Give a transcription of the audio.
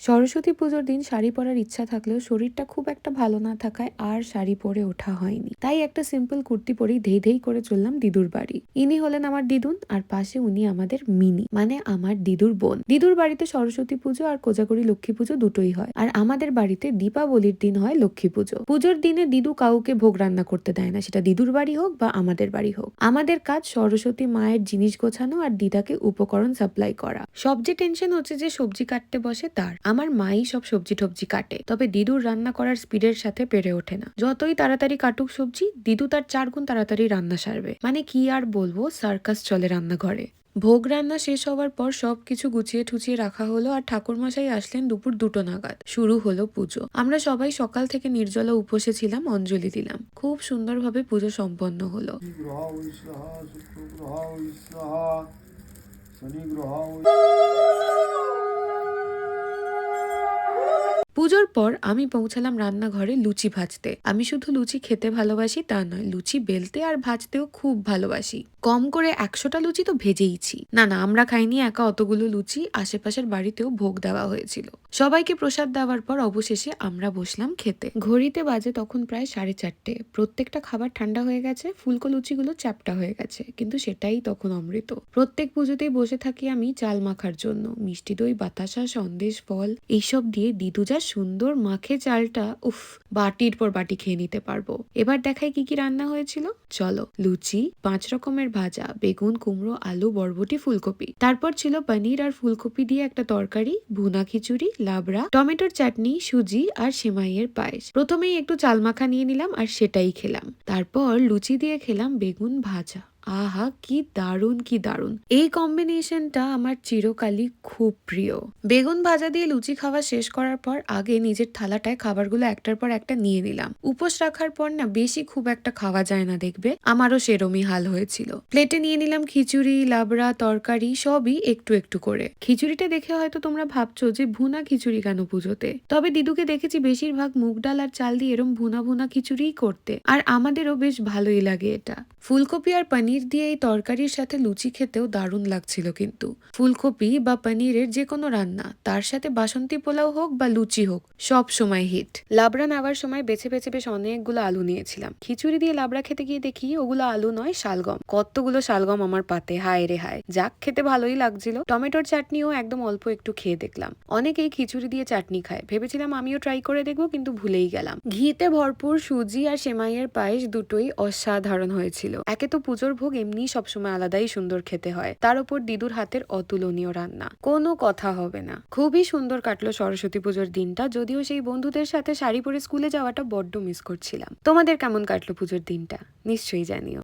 সরস্বতী পুজোর দিন শাড়ি পরার ইচ্ছা থাকলেও শরীরটা খুব একটা ভালো না থাকায় আর শাড়ি পরে ওঠা হয়নি। তাই একটা সিম্পল কুর্তি পরেই ধেই ধেই করে চললাম দিদুর বাড়ি। ইনি হলেন আমার দিদুন আর পাশে উনি আমাদের মিনি মানে আমার দিদুর বোন। দিদুর বাড়িতে সরস্বতী পুজো আর কোজাগরি লক্ষ্মী পুজো দুটোই হয়। আর আমাদের বাড়িতে দীপাবলির দিন হয় লক্ষ্মী পুজো। পুজোর দিনে দিদু কাউকে ভোগ রান্না করতে দেয় না, সেটা দিদুর বাড়ি হোক বা আমাদের বাড়ি হোক। আমাদের কাজ সরস্বতী মায়ের জিনিস গোছানো আর দিদাকে উপকরণ সাপ্লাই করা। সবজি টেনশন হচ্ছে যে সবজি কাটতে বসে তার। আমার মাই সব সবজি টবজি কাটে, তবে দিদুর রান্না করার স্পিডের সাথে পেরে ওঠে না। যতই তাড়াতাড়ি কাটুক সবজি, দিদু তার চার গুণ তাড়াতাড়ি রান্না সারবে। মানে কি আর বলব, সার্কাস চলে রান্নাঘরে। ভোগ রান্না শেষ হওয়ার পর সবকিছু গুছিয়ে ঠুচিয়ে রাখা হলো আর ঠাকুরমশাই আসলেন দুপুর দুটো নাগাদ। শুরু হলো পুজো। আমরা সবাই সকাল থেকে নির্জলা উপসে ছিলাম, অঞ্জলি দিলাম। খুব সুন্দরভাবে পুজো সম্পন্ন হলো। শনি গ্রহ পুজোর পর আমি পৌঁছালাম রান্নাঘরে লুচি ভাজতে। আমি শুধু লুচি খেতে ভালোবাসি তা নয়, লুচি বেলতে আর ভাজতেও খুব ভালোবাসি। কম করে একশোটা লুচি তো ভেজেইছি। না না, আমরা খাইনি একা অতগুলো লুচি, আশেপাশের বাড়িতেও ভোগ দেওয়া হয়েছিল। সবাইকে প্রসাদ দেওয়ার পর অবশেষে আমরা বসলাম খেতে। ঘড়িতে বাজে তখন প্রায় সাড়ে চারটে। প্রত্যেকটা খাবার ঠান্ডা হয়ে গেছে, ফুলকো লুচিগুলো চ্যাপটা হয়ে গেছে, কিন্তু সেটাই তখন অমৃত। প্রত্যেক পুজোতেই বসে থাকি আমি চাল মাখার জন্য। মিষ্টি দই, বাতাসা, সন্দেশ, ফল, এইসব দিয়ে দিদু যা সুন্দর মাখে চালটা, উফ, বাটির পর বাটি খেয়ে নিতে পারব। এবার দেখাই কি কি রান্না হয়েছিল। চলো, লুচি, পাঁচ রকমের ভাজা, বেগুন, কুমড়ো, আলু, বরবটি, ফুলকপি। তারপর ছিল পনির আর ফুলকপি দিয়ে একটা তরকারি, ভুনা খিচুড়ি, লাবড়া, টমেটোর চাটনি, সুজি আর সেমাইয়ের পায়েস। প্রথমেই একটু চাল মাখা নিয়ে নিলাম আর সেটাই খেলাম। তারপর লুচি দিয়ে খেলাম বেগুন ভাজা। আহা, কি দারুণ কি দারুণ। এই কম্বিনেশনটা আমার চিরকালই খুব প্রিয়। বেগুন ভাজা দিয়ে লুচি খাওয়া শেষ করার পর আগে নিজের থালাটায় খাবারগুলো একটার পর একটা নিয়ে নিলাম। উপোস রাখার পর না, বেশি খুব একটা খাওয়া যায় না দেখবে। আমারও সেরমই হাল হয়েছিল। প্লেটে নিয়ে নিলাম খিচুড়ি, লাবড়া, তরকারি, সবই একটু একটু করে। খিচুড়িটা দেখে হয়তো তোমরা ভাবছ যে ভুনা খিচুড়ি কেন পুজোতে? তবে দিদুকে দেখেছি বেশিরভাগ মুগ ডাল আর চাল দিয়ে এরম ভুনা ভুনা খিচুড়িই করতে। আর আমাদেরও বেশ ভালোই লাগে এটা। ফুলকপি আর পনির দিয়ে এই তরকারির সাথে লুচি খেতেও দারুণ লাগছিল কিন্তু। ফুলকপি বা পনিরের যে কোনো রান্না, তার সাথে বাসন্তী পোলাও হোক বা লুচি হোক, সব সময় হিট। লাবড়া নেওয়ার সময় বেছে বেছে বেশ অনেকগুলো আলু নিয়েছিলাম। খিচুড়ি দিয়ে লাবড়া খেতে গিয়ে দেখি ওগুলো আলু নয়, শালগম। কতগুলো শালগম আমার পাতে, হায় রে হায়। যাক, খেতে ভালোই লাগছিল। টমেটোর চাটনিও একদম অল্প একটু খেয়ে দেখলাম। অনেকেই খিচুড়ি দিয়ে চাটনি খায়। ভেবেছিলাম আমিও ট্রাই করে দেখব, কিন্তু ভুলেই গেলাম। ঘিতে ভরপুর সুজি আর সেমাইয়ের পায়েস দুটোই অসাধারণ হয়েছিল। একে তো পুজোর ভোগ এমনি সবসময় আলাদাই সুন্দর খেতে হয়। তার উপর দিদুর হাতের অতুলনীয় রান্না। কোনো কথা হবে না। খুবই সুন্দর কাটলো সরস্বতী পুজোর দিনটা, যদিও সেই বন্ধুদের সাথে শাড়ি পরে স্কুলে যাওয়াটা বড্ড মিস করছিলাম। তোমাদের কেমন কাটলো পুজোর দিনটা? নিশ্চয়ই জানিও।